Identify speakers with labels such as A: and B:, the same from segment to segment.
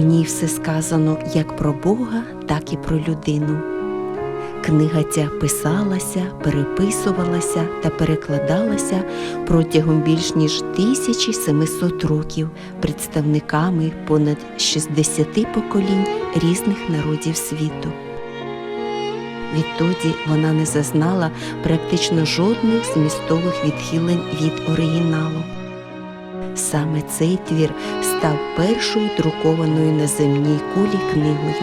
A: У ній все сказано як про Бога, так і про людину. Книга ця писалася, переписувалася та перекладалася протягом більш ніж 1700 років представниками понад 60 поколінь різних народів світу. Відтоді вона не зазнала практично жодних змістових відхилень від оригіналу. Саме цей твір став першою друкованою на земній кулі книгою.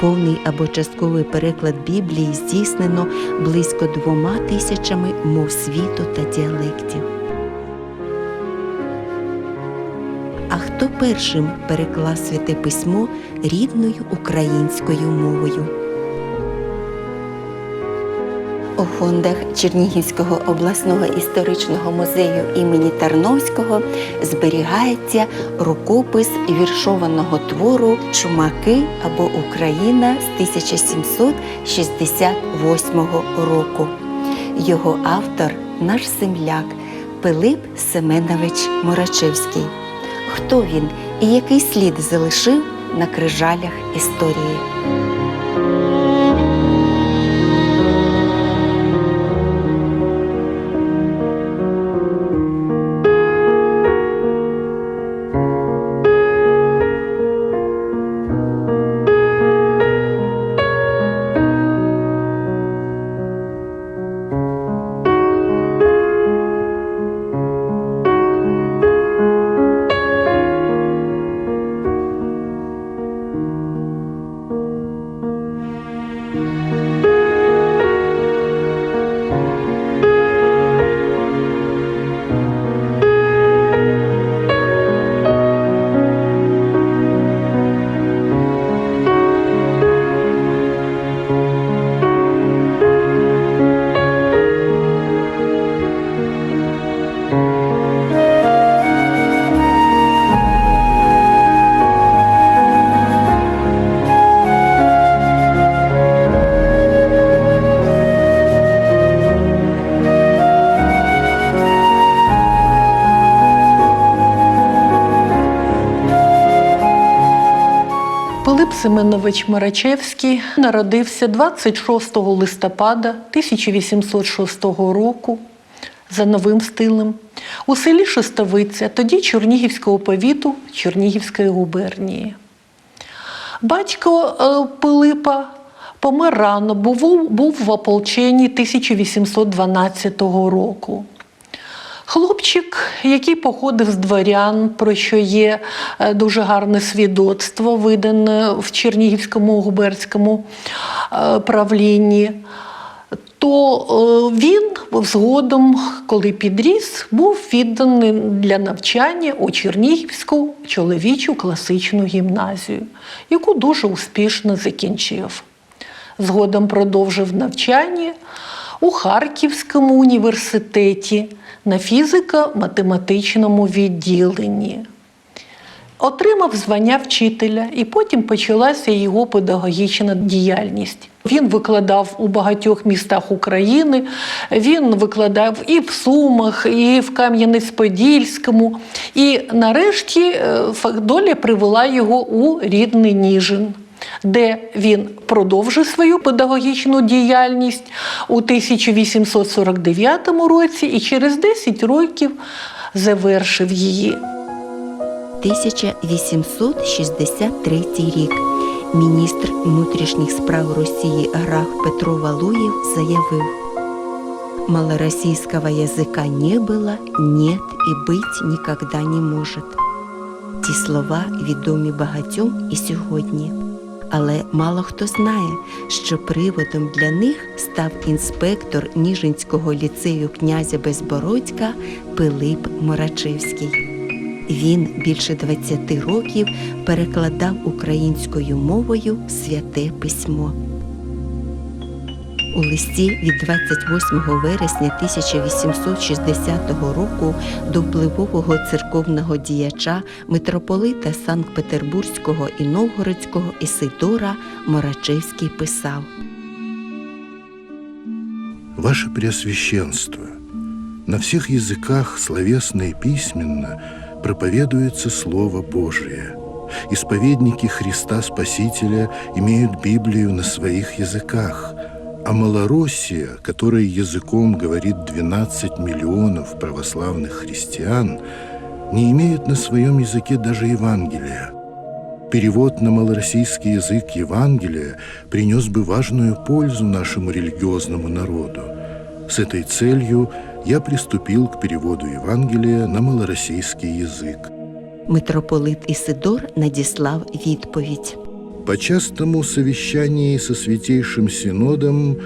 A: Повний або частковий переклад Біблії здійснено близько двома тисячами мов світу та діалектів. А хто першим переклав святе письмо рідною українською мовою? У фондах Чернігівського обласного історичного музею імені Тарновського зберігається рукопис віршованого твору Чумаки або Україна з 1768 року. Його автор наш земляк Пилип Семенович Морачевський. Хто він і який слід залишив на крижалях історії?
B: Семенович Марачевський народився 26 листопада 1806 року за новим стилем у селі Шестовиця, тоді Чернігівського повіту Чернігівської губернії. Батько е, Пилипа помер рано, був, був в ополченні 1812 року. Хлопчик, який походив з дворян, про що є е, дуже гарне свідоцтво, видане в Чернігівському губернському е, правлінні, то е, він згодом, коли підріс, був відданий для навчання у Чернігівську чоловічу класичну гімназію, яку дуже успішно закінчив. Згодом продовжив навчання у Харківському університеті на фізико-математичному відділенні. Отримав звання вчителя, і потім почалася його педагогічна діяльність. Він викладав у багатьох містах України. Він викладав і в Сумах, і в Кам'янець-Подільському. І нарешті е, доля привела його у рідний Ніжин де він продовжив свою педагогічну діяльність у 1849 році і через 10 років завершив її.
A: 1863 рік. Міністр внутрішніх справ Росії граф Петро Валуєв заявив «Малороссийского языка не было, нет и быть никогда не может». Ці слова відомі багатьом і сьогодні. Але мало хто знає, що приводом для них став інспектор Ніжинського ліцею князя Безбородька Пилип Морачевський. Він більше 20 років перекладав українською мовою святе письмо. У листі від 28 вересня 1860 року до впливового церковного діяча митрополита Санкт-Петербурзького і Новгородського Ісидора Морачевський писав
C: Ваше Преосвященство, на всех языках, словесно и письменно, проповедуется Слово Божие. Исповедники Христа Спасителя имеют Библию на своих языках, а Малороссия, которой языком говорит 12 миллионов православных христиан, не имеет на своем языке даже Евангелия. Перевод на малороссийский язык Евангелия принес бы важную пользу нашему религиозному народу. С этой целью я приступил к переводу Евангелия на малороссийский язык.
A: Митрополит Ісидор надіслав відповідь.
C: По частому совещании со Святейшим Синодом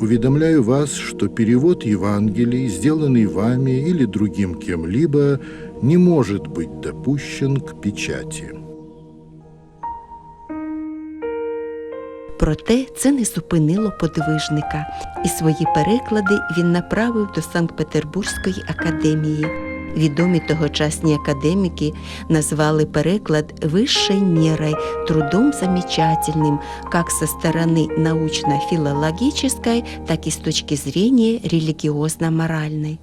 C: уведомляю вас, что перевод Евангелий, сделанный вами или другим кем-либо, не может быть допущен к печати.
A: Проте це не зупинило подвижника, і свої переклади він направив до Санкт-Петербурзької академії. Відомі тогочасні академіки назвали переклад высшей мерой, трудом замечательным, как со стороны научно-филологической, так и с точки зрения религиозно-моральной.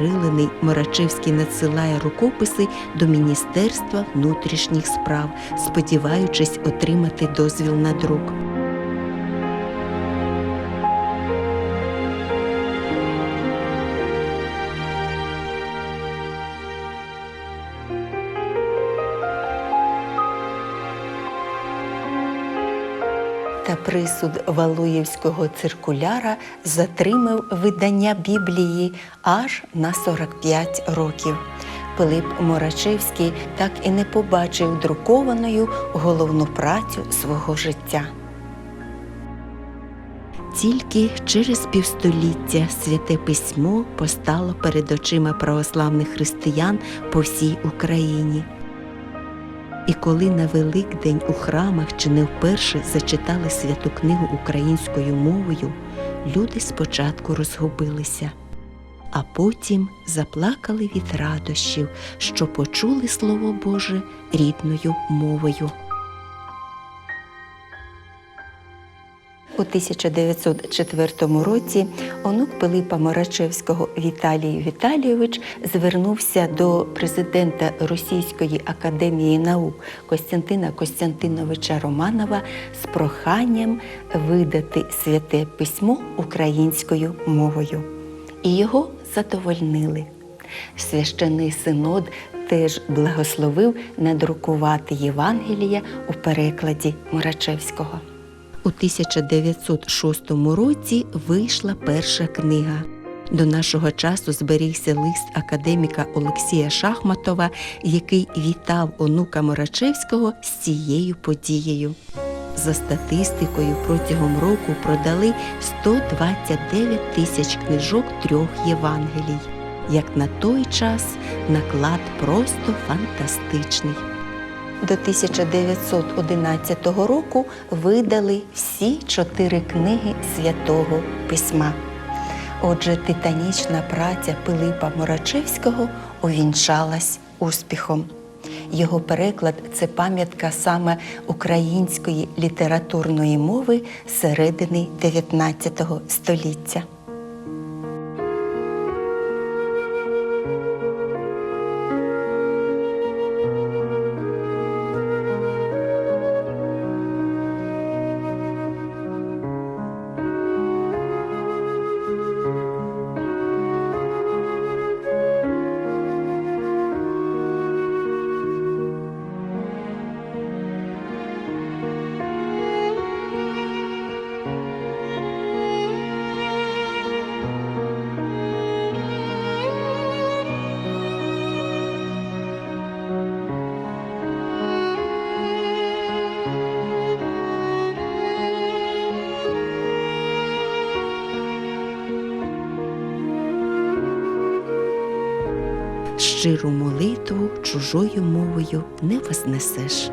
A: Окрилений Морачевський надсилає рукописи до Міністерства внутрішніх справ, сподіваючись отримати дозвіл на друк. Присуд Валуєвського циркуляра затримав видання Біблії аж на 45 років. Пилип Морачевський так і не побачив друкованою головну працю свого життя. Тільки через півстоліття святе письмо постало перед очима православних християн по всій Україні. І коли на Великдень у храмах чи не вперше зачитали святу книгу українською мовою, люди спочатку розгубилися, а потім заплакали від радощів, що почули Слово Боже рідною мовою. У 1904 році онук Пилипа Морачевського Віталій Віталійович звернувся до президента Російської академії наук Костянтина Костянтиновича Романова з проханням видати святе письмо українською мовою. І його задовольнили. Священний синод теж благословив надрукувати Євангелія у перекладі Морачевського. У 1906 році вийшла перша книга. До нашого часу зберігся лист академіка Олексія Шахматова, який вітав онука Морачевського з цією подією. За статистикою, протягом року продали 129 тисяч книжок трьох Євангелій. Як на той час наклад просто фантастичний. До 1911 року видали всі чотири книги святого письма. Отже, титанічна праця Пилипа Морачевського увінчалась успіхом. Його переклад це пам'ятка саме української літературної мови середини 19 століття. щиру молитву чужою мовою не вознесеш.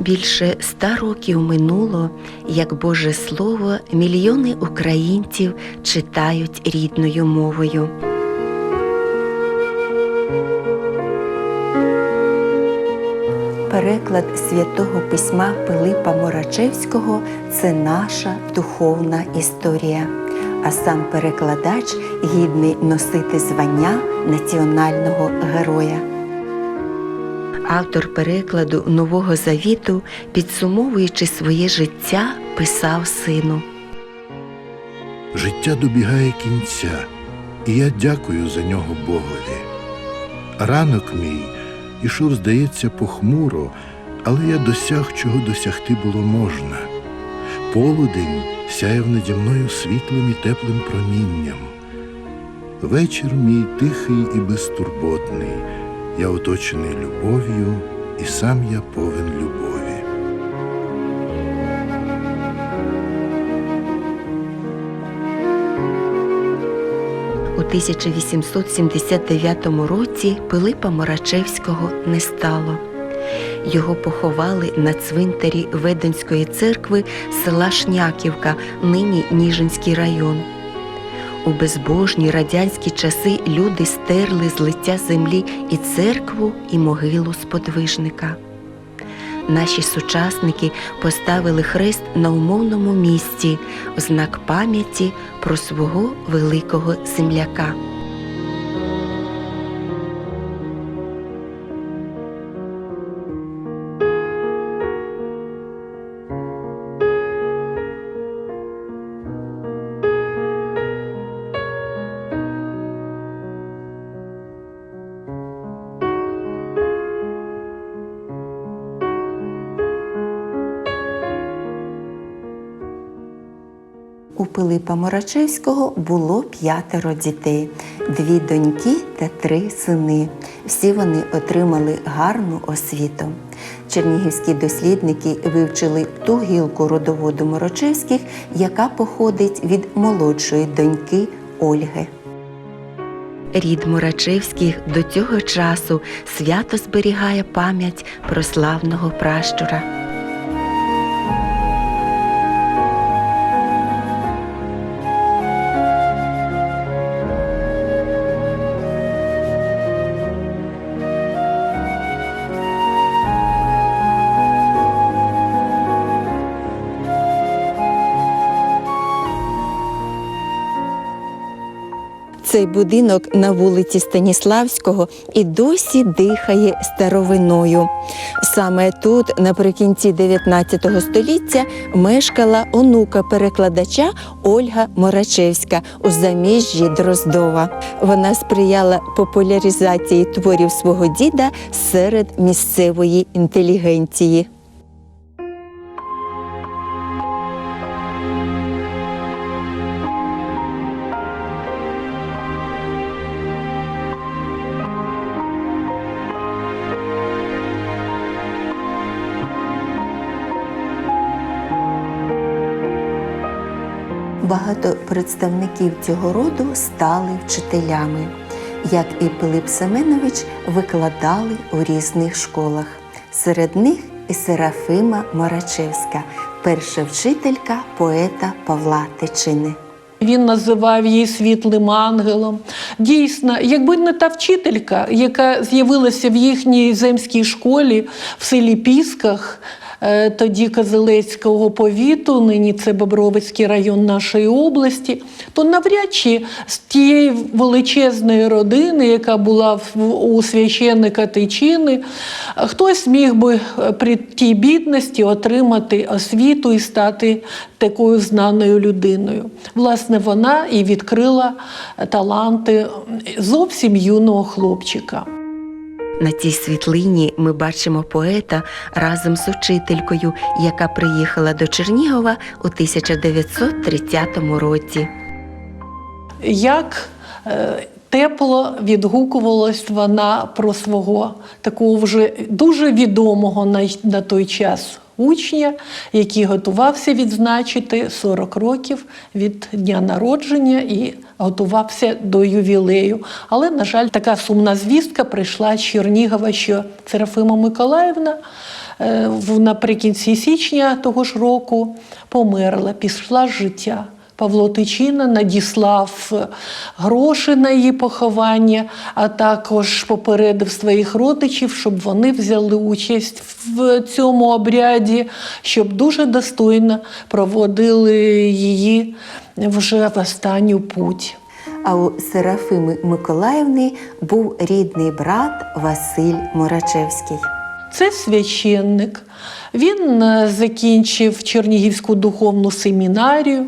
A: Більше ста років минуло, як Боже Слово, мільйони українців читають рідною мовою. Переклад святого письма Пилипа Морачевського це наша духовна історія. А сам перекладач гідний носити звання національного героя. Автор перекладу Нового Завіту, підсумовуючи своє життя, писав сину.
C: Життя добігає кінця, і я дякую за нього Богові. Ранок мій ішов, здається, похмуро, але я досяг, чого досягти було можна. Полудень сяяв наді мною світлим і теплим промінням. Вечір мій тихий і безтурботний, я оточений любов'ю, і сам я повен любові.
A: 1879 році Пилипа Морачевського не стало. Його поховали на цвинтарі Веденської церкви села Шняківка, нині Ніжинський район. У безбожні радянські часи люди стерли з лиця землі і церкву, і могилу сподвижника. Наші сучасники поставили хрест на умовному місці в знак пам'яті про свого великого земляка. Пилипа Морачевського було п'ятеро дітей, дві доньки та три сини. Всі вони отримали гарну освіту. Чернігівські дослідники вивчили ту гілку родоводу Морочевських, яка походить від молодшої доньки Ольги. Рід Мурачевських до цього часу свято зберігає пам'ять про славного пращура. Цей будинок на вулиці Станіславського і досі дихає старовиною. Саме тут, наприкінці 19 століття, мешкала онука перекладача Ольга Морачевська у заміжжі Дроздова. Вона сприяла популяризації творів свого діда серед місцевої інтелігенції. Багато представників цього роду стали вчителями, як і Пилип Семенович, викладали у різних школах. Серед них і Серафима Морачевська, перша вчителька поета Павла Тичини.
B: Він називав її світлим ангелом. Дійсно, якби не та вчителька, яка з'явилася в їхній земській школі в селі Пісках, тоді Козелецького повіту, нині це Бобровицький район нашої області, то навряд чи з тієї величезної родини, яка була у священника Тичини, хтось міг би е, при тій бідності отримати освіту і стати такою знаною людиною. Власне, вона і відкрила таланти зовсім юного хлопчика.
A: На цій світлині ми бачимо поета разом з учителькою, яка приїхала до Чернігова у 1930 році.
B: Як е, тепло відгукувалась вона про свого такого вже дуже відомого на, на той час учня, який готувався відзначити 40 років від дня народження і готувався до ювілею. Але, на жаль, така сумна звістка прийшла з Чернігова, що Серафима Миколаївна е, наприкінці січня того ж року померла, пішла з життя. Павло Тичина надіслав е, гроші на її поховання, а також попередив своїх родичів, щоб вони взяли участь в цьому обряді, щоб дуже достойно проводили її вже в останню путь.
A: А у Серафими Миколаївни був рідний брат Василь Мурачевський.
B: Це священник. Він е, закінчив Чернігівську духовну семінарію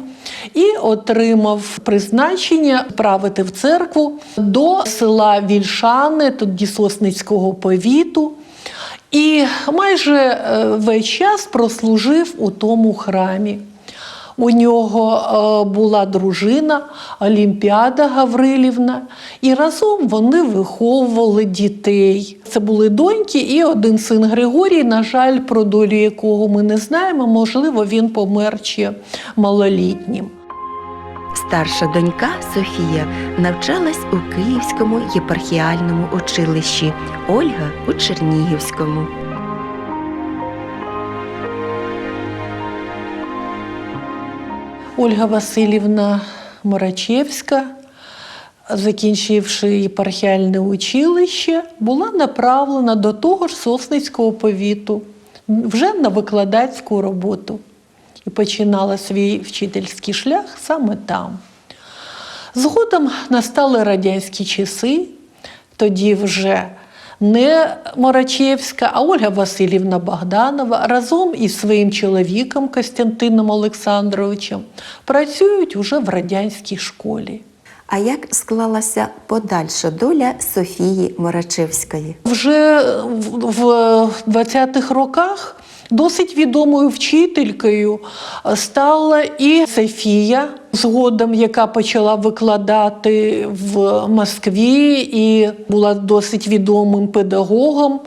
B: і отримав призначення правити в церкву до села Вільшани, тоді Сосницького повіту. І майже е, весь час прослужив у тому храмі. У нього е, була дружина Олімпіада Гаврилівна, і разом вони виховували дітей. Це були доньки і один син Григорій, на жаль, про долю якого ми не знаємо. Можливо, він помер ще малолітнім.
A: Старша донька Софія навчалась у Київському єпархіальному училищі, Ольга у Чернігівському.
B: Ольга Васильівна Морачевська, закінчивши єпархіальне училище, була направлена до того ж Сосницького повіту вже на викладацьку роботу і починала свій вчительський шлях саме там. Згодом настали радянські часи, тоді вже не Морачевська, а Ольга Васильівна Богданова разом із своїм чоловіком Костянтином Олександровичем працюють уже в радянській школі.
A: А як склалася подальша доля Софії Морачевської?
B: Вже в в 20-х роках досить відомою вчителькою стала і Софія, згодом, яка почала викладати в Москві і була досить відомим педагогом,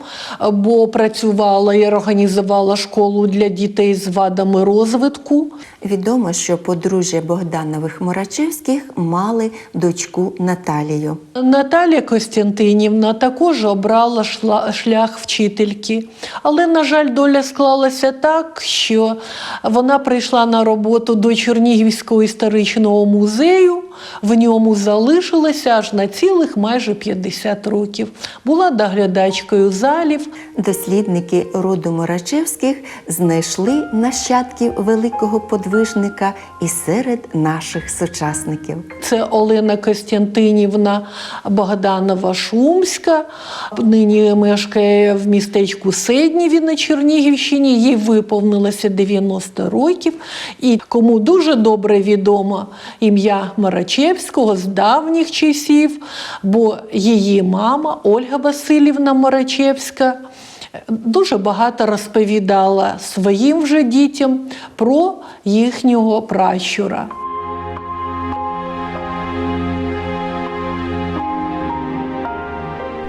B: бо працювала і організувала школу для дітей з вадами розвитку.
A: Відомо, що подружжя Богданових Морачевських мали дочку Наталію.
B: Наталія Костянтинівна також обрала шлях вчительки, але, на жаль, доля склалася так, що вона прийшла на роботу до Чернігівського історичного музею. В ньому залишилася аж на цілих майже 50 років. Була доглядачкою залів,
A: Дослідники роду Морачевських знайшли нащадків великого подвижника і серед наших сучасників.
B: Це Олена Костянтинівна Богданова Шумська. Нині мешкає в містечку Седніві на Чернігівщині. Їй виповнилося 90 років. І кому дуже добре відомо ім'я Марачевського з давніх часів, бо її мама Ольга Васильівна Марачевська. Дуже багато розповідала своїм вже дітям про їхнього пращура.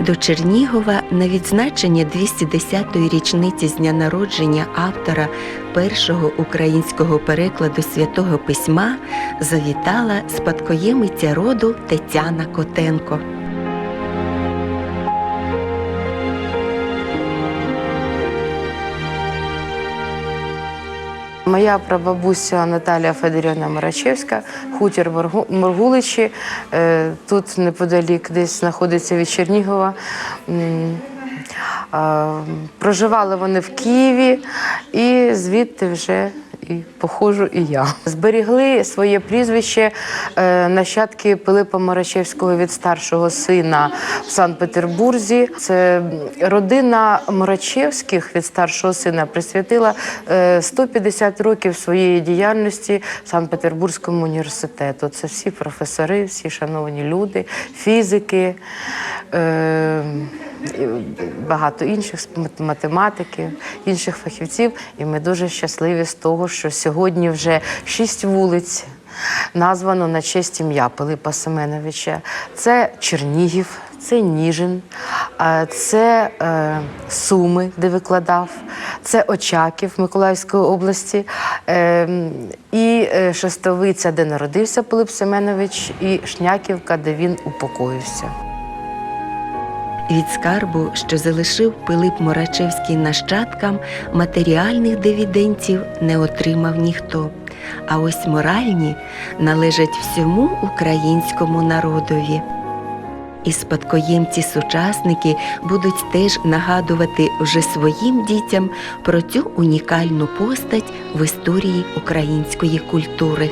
A: До Чернігова на відзначення 210-ї річниці з дня народження автора першого українського перекладу святого письма завітала спадкоємиця роду Тетяна Котенко.
D: Моя прабабуся Наталія Федорівна Марачевська, хутір Моргу- Моргуличі. Е, Тут неподалік десь знаходиться від Чернігова. Проживали вони в Києві і звідти вже і походжу і я. Зберігли своє прізвище е, нащадки Пилипа Марачевського від старшого сина в Санкт-Петербурзі. Це родина Марачевських від старшого сина присвятила е, 150 років своєї діяльності Санкт-Петербурзькому університету. Це всі професори, всі шановані люди, фізики. Е, багато інших математиків, інших фахівців. І ми дуже щасливі з того, що сьогодні вже шість вулиць названо на честь ім'я Пилипа Семеновича. Це Чернігів, це Ніжин, Це е, Суми, де викладав, це Очаків Миколаївської області, е, і е, Шестовиця, де народився Пилип Семенович, і Шняківка, де він упокоївся.
A: Від скарбу, що залишив Пилип Морачевський нащадкам, матеріальних дивіденців не отримав ніхто. А ось моральні належать всьому українському народові. І спадкоємці-сучасники будуть теж нагадувати вже своїм дітям про цю унікальну постать в історії української культури.